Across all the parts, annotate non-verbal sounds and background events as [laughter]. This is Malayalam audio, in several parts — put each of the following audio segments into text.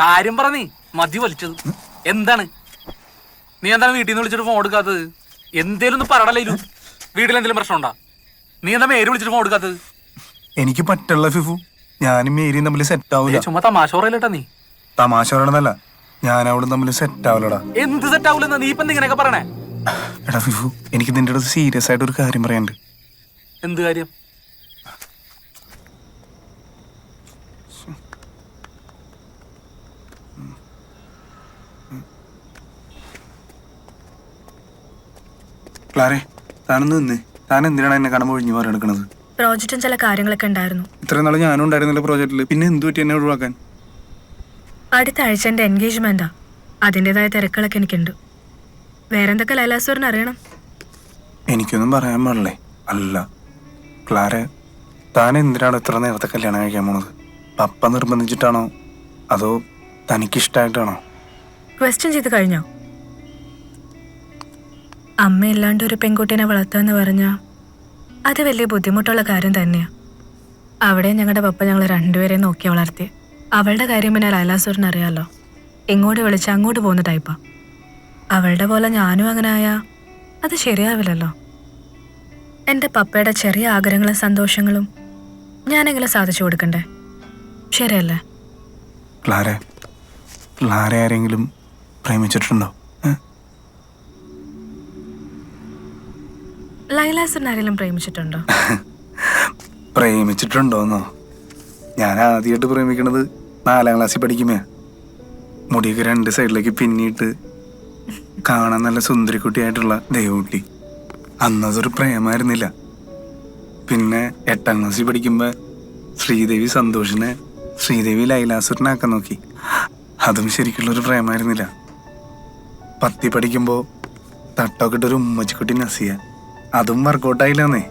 കാര്യം പറ നീ. മതി വലിച്ചത്. എന്താണ്? നീ എന്താണ് വീട്ടിൽ നിന്ന് വിളിച്ചിട്ട് ഫോൺ എടുക്കാത്തത്? എന്തേലും ഒന്ന് ഇരു. വീട്ടിൽ എന്തെങ്കിലും പ്രശ്നമുണ്ടാ നീ എന്താ മേര് വിളിച്ചിട്ട് ഫോൺ എടുക്കാത്തത്? എനിക്ക് പറ്റുള്ള ഫിഫു. ഞാനും മേരിയും തമ്മിൽ സെറ്റ് ആവില്ല ചുമ്മാ തമാശ പറയലട്ടാ നീ. തമാശ പറയണതല്ല. ഞാൻ അവിടെ തമ്മിൽ സെറ്റ് ആവില്ലടാ എന്ത് സെറ്റ് ആവില്ല നീ ഇപ്പൊ ഇങ്ങനെയൊക്കെ പറയണേ? എടാ ഫിഫു എനിക്ക് നിന്റെ അടുത്ത് സീരിയസ് ആയിട്ട് ഒരു കാര്യം പറയാനുണ്ട്. എന്ത് കാര്യം? ക്ലാരെ താനൊന്ന് നിന്നേ. താൻ എന്തിനാണ് എന്നെ കടമ്പ ഒഴിഞ്ഞു മാറിയെടുക്കണത് പ്രോജക്റ്റും ചില കാര്യങ്ങളൊക്കെ ഉണ്ടായിരുന്നു. ഇത്രയും നാളെ ഞാനും ഉണ്ടായിരുന്നില്ല പ്രോജക്റ്റിൽ പിന്നെ എന്ത് പറ്റി എന്നെ ഒഴിവാക്കാൻ? അടുത്ത ആഴ്ച എന്റെ എൻഗേജ്മെന്റാ അതിന്റെതായ തിരക്കുകളൊക്കെ എനിക്കുണ്ട്. വേറെന്തൊക്കെ ലൈലാസ്വറിന് അറിയണം? എനിക്കൊന്നും പറയാൻ പാടില്ലേ? അല്ല. ക്ലാര താൻ എന്തിനാണ് ഇത്ര നേരത്തെ കല്യാണം കഴിക്കാൻ പോണത്? പപ്പ നിർബന്ധിച്ചിട്ടാണോ? അതോ തനിക്കിഷ്ടായിട്ടാണോ? ക്വസ്റ്റ്യൻ ചെയ്ത് കഴിഞ്ഞോ? അമ്മ ഇല്ലാണ്ട് ഒരു പെൺകുട്ടീനെ വളർത്താന്ന് പറഞ്ഞാൽ അത് വലിയ ബുദ്ധിമുട്ടുള്ള കാര്യം തന്നെയാണ് അവിടെ ഞങ്ങളുടെ പപ്പ ഞങ്ങൾ രണ്ടുപേരെയും നോക്കി വളർത്തി. അവളുടെ കാര്യം പിന്നെ ലൈലാസൂറിന് അറിയാമല്ലോ എങ്ങോട്ട് വിളിച്ച് അങ്ങോട്ട് പോകുന്ന ടൈപ്പാണ് അവളുടെ പോലെ ഞാനും അങ്ങനെ ആയാൽ അത് ശരിയാവില്ലല്ലോ. എന്റെ പപ്പയുടെ ചെറിയ ആഗ്രഹങ്ങളും സന്തോഷങ്ങളും ഞാനെങ്കിലും സാധിച്ചു കൊടുക്കണ്ടേ? ശരിയല്ലേ? ക്ലാര ക്ലാര ആരെങ്കിലും പ്രേമിച്ചിട്ടുണ്ടോ? ആരെങ്കിലും പ്രേമിച്ചിട്ടുണ്ടോ? [laughs] പ്രേമിച്ചിട്ടുണ്ടോന്നോ? ഞാൻ ആദ്യമായിട്ട് പ്രേമിക്കണത് നാലാം ക്ലാസ്സിൽ പഠിക്കുമേ മുടിയൊക്കെ രണ്ട് സൈഡിലേക്ക് പിന്നിട്ട് കാണാൻ നല്ല സുന്ദരിക്കുട്ടിയായിട്ടുള്ള ദൈവകുട്ടി അന്നതൊരു പ്രേമായിരുന്നില്ല. പിന്നെ എട്ടാം ക്ലാസ്സിൽ പഠിക്കുമ്പോൾ ശ്രീദേവി സന്തോഷിനെ ശ്രീദേവി ലൈലാസുരനാക്കാൻ നോക്കി. അതും ശരിക്കുള്ളൊരു പ്രേമായിരുന്നില്ല. പത്തി പഠിക്കുമ്പോൾ തട്ടൊക്കെ ഇട്ടൊരു ഉമ്മച്ചിക്കുട്ടി നസിയ. അതും വർക്കൗട്ടായില്ലെന്നേ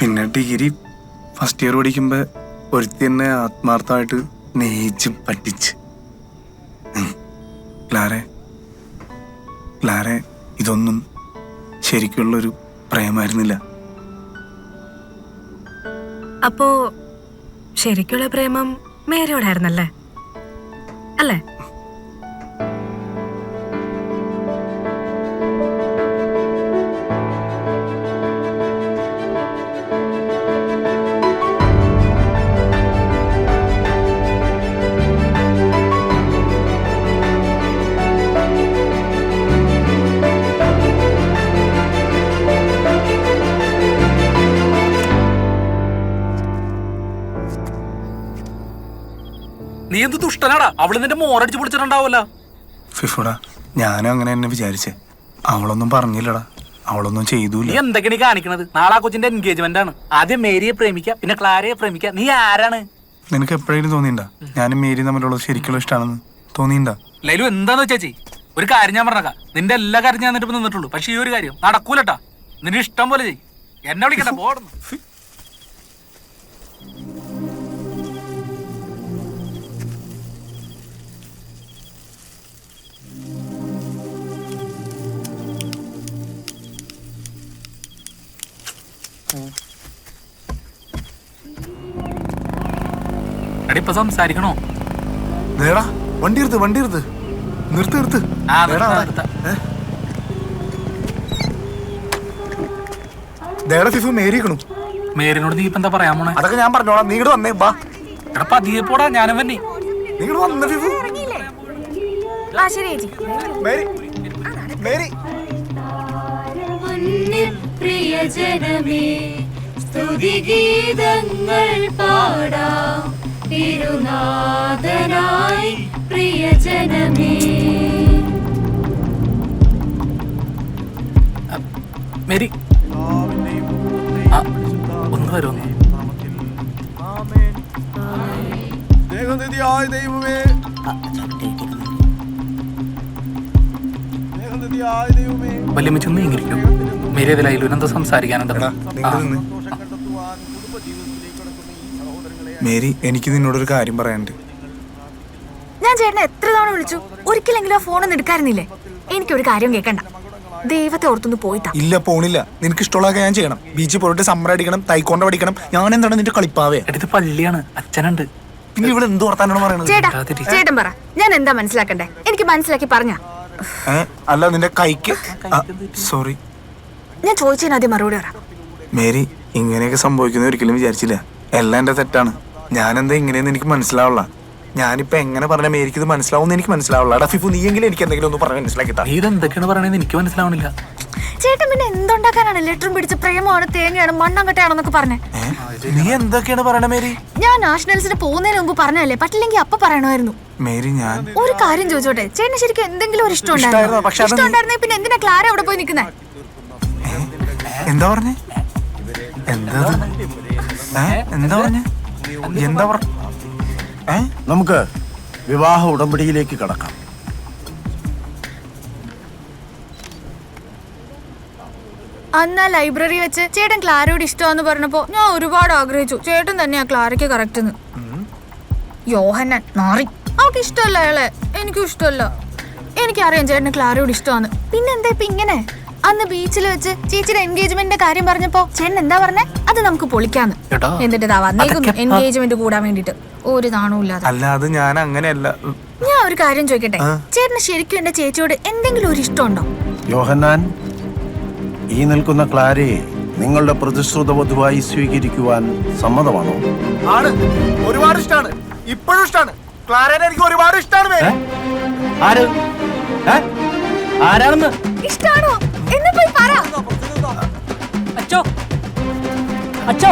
പിന്നെ ഡിഗ്രി ഫസ്റ്റ് ഇയർ പഠിക്കുമ്പോൾ ഒരുത്തി എന്നെ ആത്മാർത്ഥമായിട്ട് നെയ്ച്ച് പറ്റിച്ച്. ക്ലാരെ ക്ലാരെ ഇതൊന്നും ശരിക്കുള്ളൊരു പ്രേമായിരുന്നില്ല. അപ്പോ ശരിക്കുള്ള പ്രേമം മേരിയോടായിരുന്നല്ലേ അല്ലേ? നീ എന്ത് ദുഷ്ടനാടാ? അവൾ നിന്റെ മോറടിച്ച് പൊളിച്ചിട്ടുണ്ടാവല്ല ഫിഫുടാ ഞാനും അങ്ങനെ എന്നെ വിചാരിച്ചേ. അവളൊന്നും പറഞ്ഞില്ലടാ. അവളൊന്നും നീ ചെയ്തൂല എന്തൊക്കെ നീ കാണിക്കണത്? നാളെ ആ കൊച്ചിന്റെ എൻഗേജ്മെന്റ് ആണ്. ആദ്യം മേരിയെ പ്രേമിക്ക പിന്നെ ക്ലാരയെ പ്രേമിക്ക. നീ ആരാണ്? നിനക്ക് എപ്പോഴേലും തോന്നിണ്ടാ ഞാനും മേരി തമ്മിലുള്ള ശരിക്കുള്ള ഇഷ്ടമാണെന്ന് തോന്നിണ്ടാ ലൈലു എന്താന്ന് വെച്ചാച്ചി ഒരു കാര്യം ഞാൻ പറഞ്ഞേക്കാം. നിന്റെ എല്ലാ കാര്യം ഞാൻ നിന്നിട്ട് നിന്നിട്ടുള്ളൂ. പക്ഷെ ഈ ഒരു കാര്യം നടക്കൂലട്ടാ. നിന്റെ ഇഷ്ടം പോലെ ചെയ്യ്. എന്നെ വിളിക്കട്ടെ [laughs] പോടുന്നു. ഇപ്പൊ സംസാരിക്കണോ? നേടാ വണ്ടി എടുത്ത് വണ്ടി എടുത്ത് നിർത്ത് നിർത്ത്. ആ, ദേടാ, നിർത്താം, അവിടെ. ഫിഫു മേരിക്കണു മേരിനോട് നീ ഇപ്പൊ എന്താ പറയാൻ പോണേ അതൊക്കെ ഞാൻ പറഞ്ഞോളാം. നീ ഇങ്ങോട്ട് വന്നേ ബാ എടാ പതിയെ പോടാ ഞാനും വന്നി. നീ ഇങ്ങോട്ട് വന്ന ഫിഫു ആ ശരി ചേച്ചി. മേരി പ്രിയജനമേ സ്തുതിഗീതങ്ങൾ പാടാം. തിരുനാഥനായി പ്രിയജനമേ. മേരി. ചെന്നിരിക്കും ഒന്ന് വരും ഒന്ന്. സ്നേഹനിധിയായ ദൈവമേ. മേരി എന്താ സംസാരിക്കാൻ എന്താ എടാ നീ ഇങ്ങോട്ട് നിന്ന് ദോഷം കണ്ടെത്തുവാൻ കുടുംബജീവിതത്തിലേക്ക് കടക്കുന്ന ഈ സഹോദരങ്ങളെ മേരി എനിക്ക് നിന്നോടൊരു കാര്യം പറയാനുണ്ട്. ഞാൻ ചേട്ടനെ എത്ര തവണ വിളിച്ചു? ഒരിക്കലെങ്കിലും ആ ഫോണൊന്നും എടുക്കാറുന്നില്ലേ എനിക്കൊരു കാര്യം കേൾക്കണ്ട ദൈവത്തെ ഓർത്തൊന്ന് പോയിട്ടാ ഇല്ല പോണില്ല. നിനക്ക് ഇഷ്ടമുള്ള ഞാൻ ചെയ്യണം. ബീച്ചിൽ പോയിട്ട് സമ്മർ അടിക്കണം തൈക്കോണ്ട പഠിക്കണം. ഞാൻ എന്താണ് നിന്റെ കളിപ്പാവേ? എടുത്ത് പള്ളിയാണ്. അച്ഛനുണ്ട്. പിന്നെ ഇവിടെ എന്ത് വർത്താനാണ് പറയണത് ചേട്ടാ ചേട്ടൻ പറ. ഞാൻ എന്താ മനസ്സിലാക്കണ്ടേ? എനിക്ക് മനസ്സിലാക്കി പറഞ്ഞ. അല്ല നിന്റെ കൈക്ക്? സോറി ഞാൻ ചോദിച്ചതിന് ആദ്യം മറുപടി പറ. മേരി ഇങ്ങനെയൊക്കെ സംഭവിക്കുന്ന ഒരിക്കലും വിചാരിച്ചില്ല. എല്ലാം എന്റെ തെറ്റാണ്. ഞാനെന്താ ഇങ്ങനെയെന്ന് എനിക്ക് മനസ്സിലാവില്ല ഞാനിപ്പോ എങ്ങനെ പറഞ്ഞ മേരിക്ക് ഇത് മനസ്സിലാവും എനിക്ക് മനസ്സിലാവില്ല ഡഫിഫു നീയെങ്കിലും എനിക്ക് എന്തെങ്കിലും ഒന്ന് പറഞ്ഞ് മനസ്സിലാക്കി താ നീ ഇത് എന്തൊക്കെയാണ് പറയുന്നത് എനിക്ക് മനസ്സിലാവണില്ല. ചേട്ടൻ പിന്നെ എന്തുണ്ടാക്കാനാണ് ലെറ്ററും പിടിച്ച് പ്രേമമാണ് തേങ്ങയാണ് മണ്ണങ്കട്ടയാണെന്നൊക്കെ പറഞ്ഞേ? നീ എന്തൊക്കെയാണ് പറയണ മേരി? ഞാൻ നാഷണൽസിന് പോകുന്നതിന് മുമ്പ് പറഞ്ഞല്ലേ പറ്റില്ലെങ്കിൽ അപ്പൊ പറയണമായിരുന്നു. മേരി ഞാൻ ഒരു കാര്യം ചോദിച്ചോട്ടെ? ചേട്ടന് ശരിക്കും എന്തെങ്കിലും ഒരു ഇഷ്ടം ഇഷ്ടായിരുന്നോ? പക്ഷെ അത് ഇഷ്ടം ഉണ്ടായിരുന്നെ പിന്നെ എന്തിനാ ക്ലാര അവിടെ പോയി നിൽക്കുന്നേ എന്താ പറഞ്ഞേ? എന്താ? ഏ? എന്താ പറഞ്ഞേ? എന്താ നമുക്ക് വിവാഹ ഉടമ്പടിയിലേക്ക് കടക്കാം. അന്ന് ആ ലൈബ്രറി വെച്ച് ചേട്ടൻ ക്ലാരയോട് ഇഷ്ടമാന്ന് പറഞ്ഞപ്പോ ഞാൻ ഒരുപാട് ആഗ്രഹിച്ചു. ചേട്ടൻ തന്നെയാ ക്ലാരയ്ക്ക് കറക്റ്റ് യോഹന്നൻ നാറി. അവൾക്ക് ഇഷ്ടമല്ല അയാളെ. എനിക്കും ഇഷ്ടമല്ല. എനിക്കറിയാം ചേട്ടന് ക്ലാരയോട് ഇഷ്ടമാണ് പിന്നെന്താ ഇപ്പൊ ഇങ്ങനെ? അന്ന് ബീച്ചിൽ വെച്ച് ചേച്ചിയുടെ എൻഗേജ്മെന്റിന്റെ കാര്യം പറഞ്ഞപ്പോ ചേട്ടൻ എന്താ പറഞ്ഞേ? അത് നമുക്ക് പൊളിക്കാന്ന്. എടാ, എന്നിട്ട് ഇതാ വന്നേക്കുന്നു എൻഗേജ്മെന്റ് കൂടാൻ വേണ്ടിട്ട് ഒരു നാണവും ഇല്ലാതെ. അല്ല അത് ഞാൻ അങ്ങനെയല്ല. ഞാൻ ഒരു കാര്യം ചോദിക്കട്ടെ. ചേട്ടന് ശരിക്കും എന്റെ ചേച്ചിയോട് എന്തെങ്കിലും ഒരു ഇഷ്ടമുണ്ടോ? യോഹന്നാൻ ഈ നിൽക്കുന്ന ക്ലാരയെ നിങ്ങളുടെ പ്രതിശ്രുത വധുവായി സ്വീകരിക്കുവാൻ സമ്മതമാണോ? ആണ്. ഒരുപാട് ഇഷ്ടമാണ് ഇപ്പോഴും ഇഷ്ടമാണ് ക്ലാരനെ എനിക്ക് ഒരുപാട് ഇഷ്ടമാണ് ആര്? ആരാണെന്ന്? ഇഷ്ടാണോ? എന്ന് പോയി പറ. അച്ചോ അച്ചോ.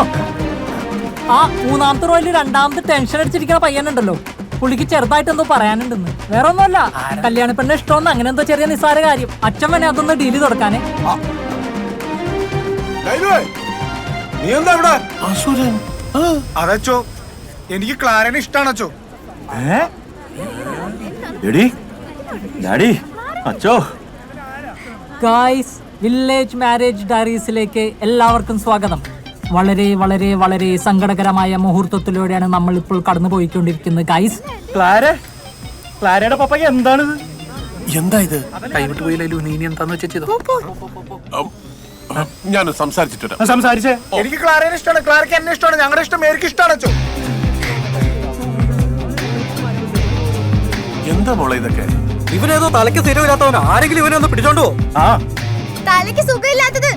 ആ മൂന്നാമത്തെ റോയിൽ രണ്ടാമത്തെ ടെൻഷൻ അടിച്ചിരിക്കുന്ന പയ്യനുണ്ടല്ലോ. പുള്ളിക്ക് ചെറുതായിട്ട് എന്തോ പറയാനുണ്ടെന്ന്. വേറെ ഒന്നുമല്ല കല്യാണ പെണ്ണ് ഇഷ്ടമെന്ന് അങ്ങനെ എന്തോ ചെറിയ നിസ്സാര കാര്യം. അച്ഛൻ വേണേ അതൊന്ന് ഡീൽ തുടക്കാനേ നീ എന്താ ഇവിടെ? അസുരൻ അതച്ചോ എനിക്ക് ക്ലാരനെ ഇഷ്ടാണച്ചോ എടി ഡാഡി അച്ചോ. ഗായ്സ് വില്ലേജ് മാരേജ് ഡയറീസിലേക്ക് എല്ലാവർക്കും സ്വാഗതം. വളരെ വളരെ വളരെ സങ്കടകരമായ മുഹൂർത്തത്തിലൂടെയാണ് നമ്മൾ ഇപ്പോൾ കടന്നു പോയിക്കൊണ്ടിരിക്കുന്നത് ഗൈസ് ക്ലാര ക്ലാരയുടെ പപ്പയ്ക്ക് എന്താണിത് എന്താ ഇത്? കൈവിട്ട് പോയില്ലല്ലോ നീ ഇനി എന്താന്ന് വെച്ചാ ചെയ്തോ? ഞാൻ സംസാരിച്ചിട്ട് വരാം. സംസാരിച്ചേ? എനിക്ക് ക്ലാരയെ ഇഷ്ടമാണ്. ക്ലാരയ്ക്ക് എന്നെ ഇഷ്ടമാണ്. ഞങ്ങളുടെ ഇഷ്ടം എനിക്ക് ഇഷ്ടമാണ് അച്ചോ. എന്താ മോളെ ഇതൊക്കെ? ഇവനേതോ തലയ്ക്ക് സ്ഥിരമില്ലാത്തവൻ ആരെങ്കിലും ഇവനെ ഒന്ന് പിടിച്ചോണ്ടോ ആ. തലയ്ക്ക് സുഖമില്ലാത്തത്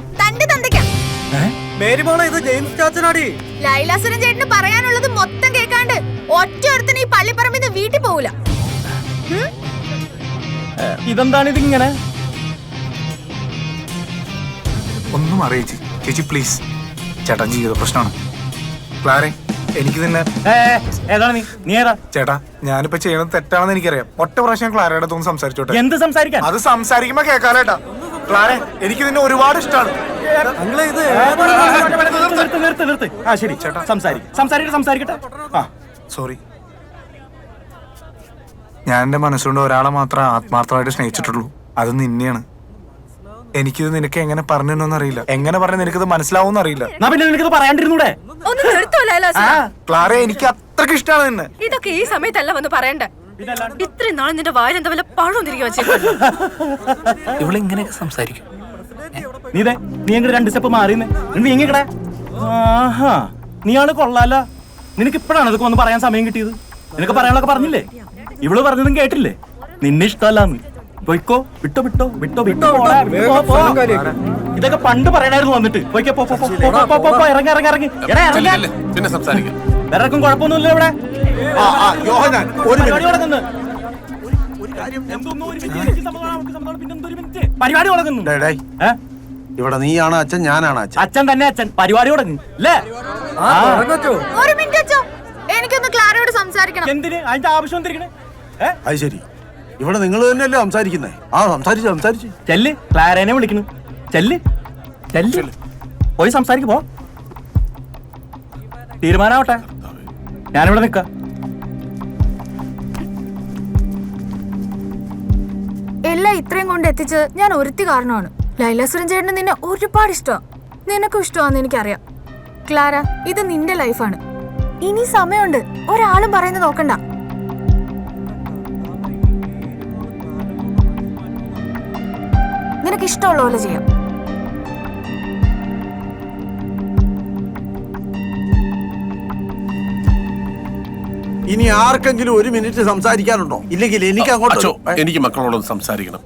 മേരി മോളെ ഇത് ജെയിംസ് ചാച്ചനാടി. ലൈലാസുരൻ ചേട്ടന് പറയാനുള്ളത് മൊത്തം കേൾക്കാണ്ട് ഒറ്റ ഈ ഈ പള്ളിപ്പറമ്പിന്ന് വീട്ടിൽ പോവില്ല ഇതെന്താണ് ഇതിങ്ങനെ? ഒന്നും അറിയിച്ചി. ചേച്ചി പ്ലീസ്. ചേട്ടൻ ജീവിത പ്രശ്നമാണ്. ക്ലാരെ എനിക്ക് തന്നെ ഏതാണ് നീ? നീ ഏതാ? ചേട്ടാ ഞാനിപ്പോ ചെയ്യുന്നത് തെറ്റാണെന്ന് എനിക്കറിയാം. ഒറ്റ പ്രാവശ്യം ക്ലാരയുടെ തോന്നുന്നു സംസാരിച്ചോട്ടെ. എന്ത് സംസാരിക്കാൻ? അത് സംസാരിക്കുമ്പോ കേക്കാലേട്ടാ ക്ലാരെ എനിക്ക് നിന്നെ ഒരുപാട് ഇഷ്ടമാണ് നിർത്ത് നിർത്ത് നിർത്ത് ആ ശരി. ചേട്ടാ സംസാരിക്കും സംസാരിക്കട്ടെ സംസാരിക്കട്ടെ ആ സോറി ഞാൻ എന്റെ മനസ്സുകൊണ്ട് ഒരാളെ മാത്രമേ ആത്മാർത്ഥമായിട്ട് സ്നേഹിച്ചിട്ടുള്ളൂ. അത് നിന്നെയാണ്. എനിക്കിത് നിനക്ക് എങ്ങനെ പറഞ്ഞു അറിയില്ല. എങ്ങനെ പറഞ്ഞ നിനക്കിത് മനസ്സിലാവും അറിയില്ല. ഞാൻ പിന്നെ നിനക്കിത് പറയാണ്ടിരുന്നൂടെ? ഒന്ന് നിർത്തോ ലൈലാസുര ക്ലാര എനിക്ക് അത്രയ്ക്ക് ഇഷ്ടമാണ് നിന്നെ. ഇതൊക്കെ ഈ സമയത്തല്ല വന്ന് പറയണ്ട. ഇത്രയും നാളെ നിന്റെ വായിൽ എന്താ വല്ല പഴം തിരികെ വെച്ചേക്കും ഇവളെങ്ങനെയൊക്കെ സംസാരിക്കും. നീ ദേ, നീ എങ്ങനെ രണ്ട് സ്റ്റെപ്പ് മാറിയെന്ന് നീ എങ്ങനെ ആഹാ നീയാണ് കൊള്ളാല. നിനക്ക് ഇപ്പോഴാണ് ഇതൊക്കെ ഒന്ന് പറയാൻ സമയം കിട്ടിയത്? നിനക്ക് പറയാനൊക്കെ പറഞ്ഞില്ലേ? ഇവൾ പറഞ്ഞതും കേട്ടില്ലേ? നിന്നെ ഇഷ്ടമല്ലാന്ന് പൊയ്ക്കോ വിട്ടോ വിട്ടോ വിട്ടോ വിട്ടോ. ഇതൊക്കെ പണ്ട് പറയണായിരുന്നു വന്നിട്ട്. പൊയ്ക്കോ പോ പോ, പോ, പോ, ഇറങ്ങി ഇറങ്ങി ഇറങ്ങി. എടാ ഇറങ്ങി. പിന്നെ സംസാരിക്കാം. വേറെ കുഴപ്പമൊന്നുമില്ല ഇവിടെ. ഒരു പരിപാടി തുടങ്ങുന്നു പരിപാടി തുടങ്ങുന്നു? ഇവിടെ നീയാണ് അച്ഛൻ ഞാനാണ് അച്ഛൻ. അച്ഛൻ തന്നെ അച്ഛൻ. പരിപാടി തുടങ്ങി. അല്ലേ ഒരു മിനിറ്റ് അച്ചോ എനിക്കൊന്ന് ക്ലാരയോട് സംസാരിക്കണം. എന്തിന്? അതിന്റെ ആവശ്യം എന്തിരിക്കണേ അത് ശരി. ഇവിടെ നിങ്ങൾ തന്നെയല്ലേ സംസാരിക്കുന്നേ? ആ സംസാരിച്ചു സംസാരിച്ചു. ചെല്ല്. ക്ലാരേനെ വിളിക്കണു ചെല്ല്. ചെല്ല്. പോയി സംസാരിക്കു പോ. തീരുമാനാവട്ടെ. ഞാനിവിടെ നിക്ക ഇത്രയും കൊണ്ട് എത്തിച്ചത് ഞാൻ ഒരുത്തി കാരണമാണ്. ലൈല ചേട്ടന് നിന്നെ ഒരുപാട് ഇഷ്ടമാണ് നിനക്കും ഇഷ്ടമാണെന്ന് എനിക്കറിയാം. ക്ലാര ഇത് നിന്റെ ലൈഫാണ്. ഇനി സമയമുണ്ട്. ഒരാളും പറയുന്നത് നോക്കണ്ട. നിനക്ക് ഇഷ്ടമുള്ള പോലെ ചെയ്യാം. ഇനി ആർക്കെങ്കിലും ഒരു മിനിറ്റ് സംസാരിക്കാനുണ്ടോ? ഇല്ലെങ്കിൽ എനിക്ക് അങ്ങോട്ട് അച്ചോ എനിക്ക് മക്കളോടൊന്ന് സംസാരിക്കണം.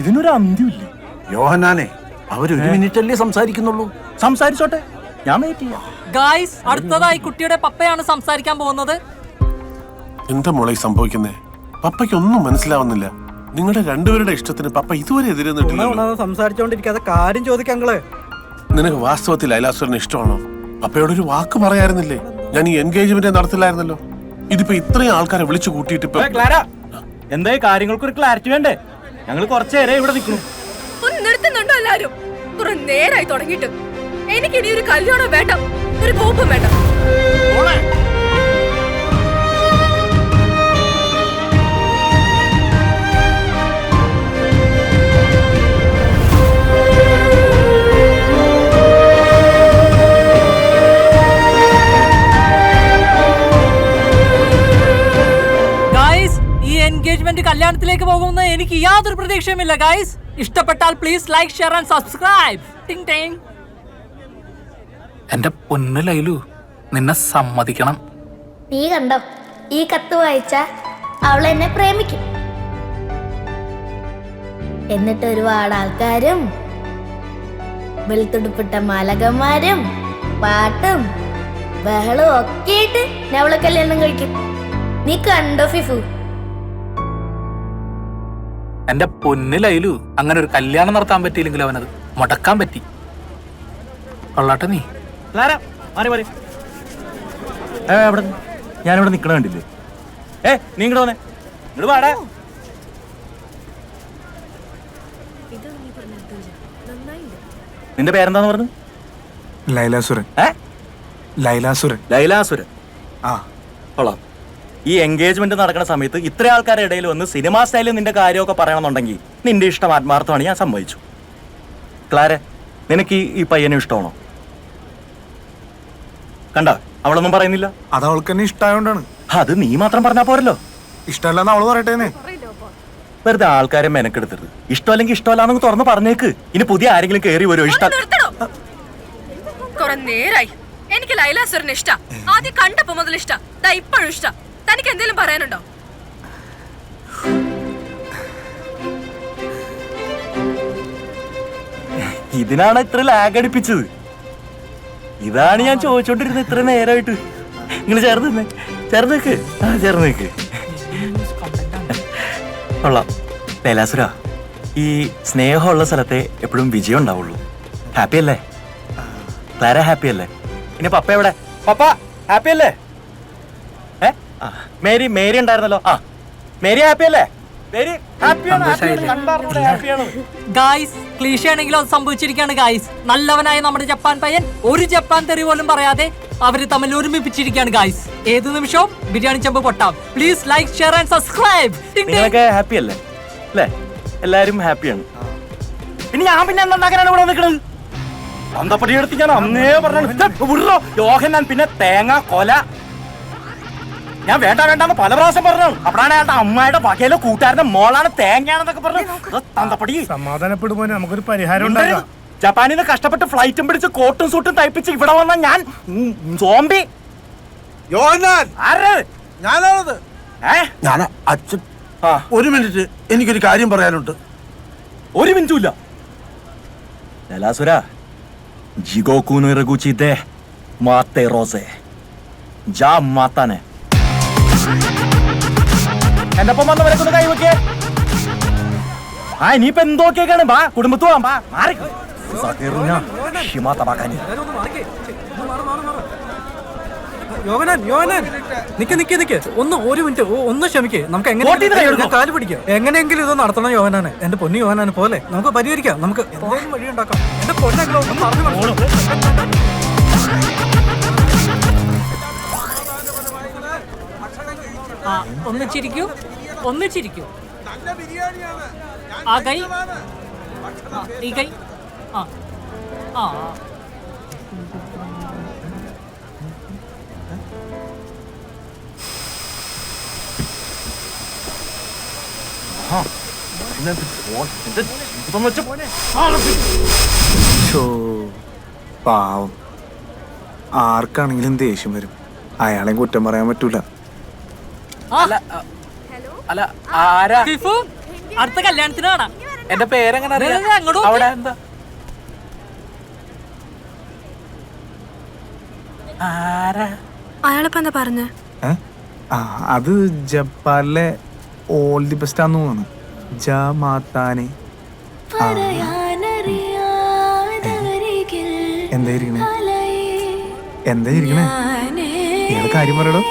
ഇതിനൊരു അന്ത്യമില്ലേ യോഹന്നാനെ ഒരു മിനിറ്റ് അല്ലേ സംസാരിക്കുന്നുള്ളൂ? സംസാരിച്ചോട്ടെ. ഞാൻ വെയിറ്റ് ചെയ്യാം. ഗായ്സ് അടുത്തതായി കുട്ടിയുടെ പപ്പയാണ് സംസാരിക്കാൻ പോകുന്നത്. എന്താ മോളെ ഈ സംഭവിക്കുന്നേ? പപ്പയ്ക്ക് ഒന്നും മനസ്സിലാവുന്നില്ല. നിങ്ങളുടെ രണ്ടുപേരുടെ ഇഷ്ടത്തിന് പപ്പ ഇതുവരെ എതിരെ നിന്നിട്ടില്ല സംസാരിച്ചോണ്ടിരിക്കാതെ കാര്യം ചോദിക്കാങ്ങളെ നിനക്ക് വാസ്തവത്തിൽ ലൈലാസുരന് ഇഷ്ടമാണോ? പപ്പയോട് ഒരു വാക്ക് പറയായിരുന്നില്ലേ ഞാൻ ഈ എൻഗേജ്മെന്റ് നടത്തില്ലായിരുന്നല്ലോ. ഇതിപ്പോ ഇത്രയും ആൾക്കാരെ വിളിച്ചു കൂട്ടിയിട്ട് ഇപ്പൊ ക്ലാര? എന്തായി കാര്യങ്ങൾക്ക് ഒരു ക്ലാരിറ്റി വേണ്ടേ? ഞങ്ങൾ കുറച്ചേരെ നേരം ഇവിടെ നിൽക്കുന്നു. ഒന്ന് നിർത്തുന്നുണ്ടോ എല്ലാരും? കുറെ നേരായി തുടങ്ങിയിട്ട്. എനിക്ക് ഇനി ഒരു കല്യാണം വേണ്ട ഒരു കോപ്പം വേണ്ട. കല്യാണത്തിലേക്ക് പോകുമെന്ന് എനിക്ക് യാതൊരു പ്രതീക്ഷയുമില്ല ഗൈസ് ഇഷ്ടപ്പെട്ടാൽ please like share and subscribe ടിങ് ടിങ് എന്റെ പൊന്നു ലൈലു നിന്നെ സമ്മതിക്കണം. നീ കണ്ടോ ഈ കത്ത് വായിച്ച അവൾ എന്നെ പ്രേമിക്കും. എന്നിട്ട് ഒരുപാട് ആൾക്കാരും വെളുത്തുടുപ്പിട്ട മാലകന്മാരും പാട്ടും ബഹളും ഒക്കെ ആയിട്ട് ഞാൻ അവളെ കല്യാണം കഴിക്കും. നീ കണ്ടോ ഫിഫു? എന്റെ പൊന്നു ലൈലു അങ്ങനെ ഒരു കല്യാണം നടത്താൻ പറ്റിയില്ലെങ്കിൽ അവനത്? മുടക്കാൻ പറ്റി. കൊള്ളാട്ടെ നീ. ക്ലാര മാറി മാറി. ഏ അവിടെ ഞാനിവിടെ നിക്കണ കണ്ടില്ലേ? ഏ നീ ഇങ്ങോട്ട് വന്നേ. ഇങ്ങോട്ട് പാടാ നിന്റെ പേരെന്താന്ന് പറഞ്ഞു? ലൈലാസുരൻ. ഏ? ലൈലാസുരൻ. ലൈലാസുരൻ. ആ. കൊള്ളാം. ഈ എൻഗേജ്മെന്റ് നടക്കുന്ന സമയത്ത് ഇത്ര ആൾക്കാരുടെ ഇടയിൽ വന്ന് സിനിമാ സ്റ്റൈലിൽ നിന്റെ കാര്യമൊക്കെ പറയണമെന്നുണ്ടെങ്കിൽ നിന്റെ ഇഷ്ടം ആത്മാർത്ഥമാണ്. ഞാൻ സമ്മതിച്ചു. ക്ലാര നിനക്ക് ഈ- പയ്യനെ ഇഷ്ടമാണോ? കണ്ട? അവളൊന്നും പറയുന്നില്ല. അത് അവൾക്ക് തന്നെ ഇഷ്ടമായോണ്ടാണ് അത് നീ മാത്രം പറഞ്ഞാ പോരല്ലോ. ഇഷ്ടമല്ലെന്ന് അവൾ പറയട്ടേനെ വെറുതെ ആൾക്കാരെ മെനക്കെടുത്തരുത്. ഇഷ്ടമല്ലെങ്കിൽ ഇഷ്ടമല്ലാന്ന് തുറന്ന് പറഞ്ഞേക്ക്. ഇനി പുതിയ ആരെങ്കിലും കയറി വരുമോ ഇഷ്ടം നേരായി. എനിക്ക് ലൈലാസുരൻ ഇഷ്ട. ആദ്യം കണ്ടപ്പോ മുതൽ ഇഷ്ട. ഇപ്പോഴും ഇഷ്ട. തനിക്ക് എന്തെങ്കിലും പറയാനുണ്ടോ? ഇതിനാണ് ഇത്ര ലാഗ് അടിപ്പിച്ചത്. ഇതാണ് ഞാൻ ചോദിച്ചോണ്ടിരുന്നത് ഇത്ര നേരമായിട്ട് നിങ്ങൾ ചേർന്ന് ചേർന്നേക്ക് ആ ചേർന്ന് നിൽക്ക് കൊള്ളാം. ലൈലാസുര ഈ സ്നേഹമുള്ള സ്ഥലത്തെ എപ്പോഴും വിജയം ഉണ്ടാവുള്ളൂ. ഹാപ്പി അല്ലേ? ക്ലാര ഹാപ്പി അല്ലേ? ഇനി പപ്പ എവിടെ? പപ്പ ഹാപ്പി അല്ലേ? മേരി മേരി ഉണ്ടായിരുന്നല്ലോ ആ മേരി ഹാപ്പി അല്ലേ മേരി ഹാപ്പിയാണ് ഗായ്സ് ക്ലീഷ ആണെങ്കിലും അത് സംഭവിച്ചിരിക്കുകയാണ് ഗായ്സ് നല്ലവനായ നമ്മുടെ ജപ്പാൻ പയ്യൻ ഒരു ജപ്പാൻ തെറി പോലും പറയാതെ അവർ തമ്മിൽ ഒരുമിപ്പിച്ചിരിക്കുകയാണ് ഗായ്സ് ഏത് നിമിഷവും ബിരിയാണി ചെമ്പ് പൊട്ടാം please like share and subscribe നിങ്ങൾക്ക് ഹാപ്പി അല്ലേ അല്ലേ എല്ലാരും ഹാപ്പിയാണ് പിന്നെ ഞാൻ പിന്നെ എന്താക്കാനാണ് ഇവിടെ നിൽക്കുന്നത് അന്തപ്പടി എടുത്ത് ഞാൻ അന്നേ പറഞ്ഞു യോഹൻ ഞാൻ പിന്നെ തേങ്ങ കൊല ഞാൻ വേണ്ട വേണ്ടാന്ന് പല പ്രാവശ്യം പറഞ്ഞു. അപ്പോഴാണ് അയാളുടെ അമ്മയുടെ വകയിലെ കൂട്ടുകാരന്റെ മോളാണ് തേങ്ങയാണെന്നൊക്കെ പറഞ്ഞു. തന്തപ്പടി. സമാധാനപ്പെടുമ്പോ നമുക്കൊരു പരിഹാരം. ജപ്പാനിൽ നിന്ന് കഷ്ടപ്പെട്ട് ഫ്ലൈറ്റും പിടിച്ച് കോട്ടും സൂട്ടും തയ്പ്പിച്ച് ഇവിടെ വന്ന ഞാൻ സോംബി ഞാനാണത്. ഞാൻ അച്ഛൻ. ഒരു മിനിറ്റ് എനിക്കൊരു കാര്യം പറയാനുണ്ട്. ഒരു മിനിറ്റും ഇല്ല. ലലാസുര ജിഗോക്കൂന് ഇറഗുച്ചിത്തെ മാത്തെ റോസെ. ജാ മാത്താനെ. എന്റെ ഒപ്പം വന്നവരൊക്കെ കൈ കൈവയ്ക്കേ. ആ ഇനിയിപ്പൊ എന്തൊക്കെയാണ് ബാ കുടുംബത്തോ പോവാം ബാ മാറി. ഷിമാ തബാക്കാനി യോഹനാൻ യോഹനാൻ നിക്ക് നിക്ക് നിക്ക്. ഒന്ന് ഒരു മിനിറ്റ് ഒന്ന് ക്ഷമിക്കേ. നമുക്ക്? എങ്ങനെ കാൽ പിടിക്കാം? എങ്ങനെയെങ്കിലും ഇത് നടത്തണം യോഹനാനെ എന്റെ പൊന്നു യോഹനാനെ പോലെ. നമുക്ക് പരിഹരിക്കാം. നമുക്ക് എന്തെങ്കിലും വഴി ഉണ്ടാക്കാം എന്റെ പൊന്നെങ്കിലും ഒന്ന് പറഞ്ഞു ആ ഒന്നിച്ചിരിക്കൂ. ഒന്നിച്ചിരിക്കൂ. ഒന്ന് ചിരിക്കൂ ആ കൈ. ഈ കൈ. ആ ആ പാവം. ആർക്കാണെങ്കിലും ദേഷ്യം വരും. അയാളെയും കുറ്റം പറയാൻ പറ്റൂല. അല്ല ആരാ? ഫിഫു അടുത്ത കല്യാണത്തിനാണ് എന്റെ പേരെങ്ങനെ അറിയാം? അവിടെ എന്താ? ആരാ? അയാളിപ്പോ എന്താ പറഞ്ഞേ? ആ അത് ജപ്പാനിലെ ഓൾ ദി ബെസ്റ്റ് ആന്ന് തോന്നുന്നു. ജ മാത്താനെ എന്തായിരിക്കണേ എന്താ ഇരിക്കണേ? അലയെ എന്താ ഇരിക്കണേ? ഇയാൾ കാര്യം പറയടോ.